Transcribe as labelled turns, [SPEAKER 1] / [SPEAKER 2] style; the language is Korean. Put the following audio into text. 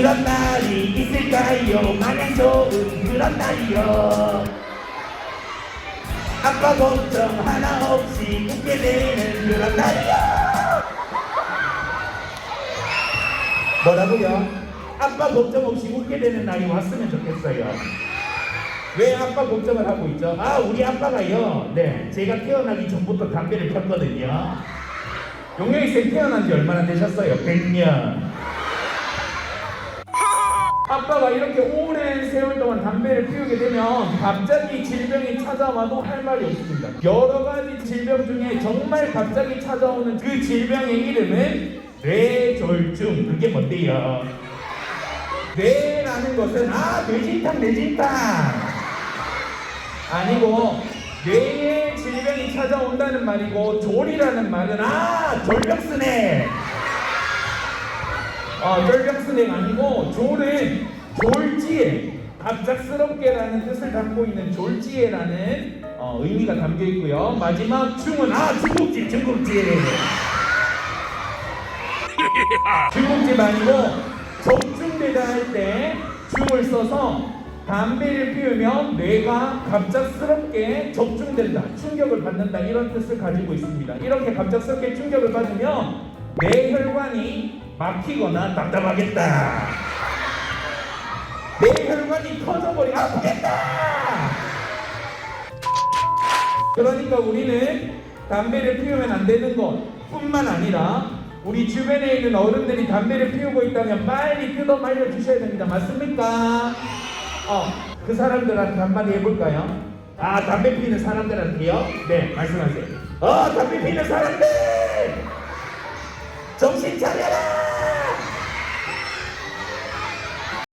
[SPEAKER 1] 그런 날이 있을까요? 마냥 좋은 그런 날이요. 아빠 걱정 하나 없이 웃게 되는 그런 날이요. 뭐라고요? 아빠 걱정 없이 웃게 되는 날이 왔으면 좋겠어요. 왜 아빠 걱정을 하고 있죠? 아 우리 아빠가요. 네 제가 태어나기 전부터 담배를 폈거든요. 용영이 쌤 태어난 지 얼마나 되셨어요? 100년 아빠가 이렇게 오랜 세월 동안 담배를 피우게 되면 갑자기 질병이 찾아와도 할 말이 없습니다. 여러 가지 질병 중에 정말 갑자기 찾아오는 그 질병의 이름은 뇌졸중. 그게 뭔데요? 뇌라는 것은 아 뇌진탕 뇌진탕 아니고 뇌에 질병이 찾아온다는 말이고 졸이라는 말은 아 졸병스네 어, 쫄병스낵 아니고 졸은 졸지에 갑작스럽게라는 뜻을 담고 있는 졸지에라는 어, 의미가 담겨 있고요. 마지막 중은 아 중국집 중국집 중국집 아니고 적중되다 할 때 중을 써서 담배를 피우면 뇌가 갑작스럽게 적중된다, 충격을 받는다 이런 뜻을 가지고 있습니다. 이렇게 갑작스럽게 충격을 받으면 뇌혈관이 막히거나 답답하겠다. 뇌혈관이 터져버리 아프겠다. 그러니까 우리는 담배를 피우면 안 되는 것 뿐만 아니라 우리 주변에 있는 어른들이 담배를 피우고 있다면 빨리 뜯어 말려 주셔야 됩니다. 맞습니까? 어, 그 사람들한테 한마디 해볼까요? 아, 담배 피는 사람들한테요? 네, 말씀하세요. 어, 담배 피는 사람들! 정신 차려라!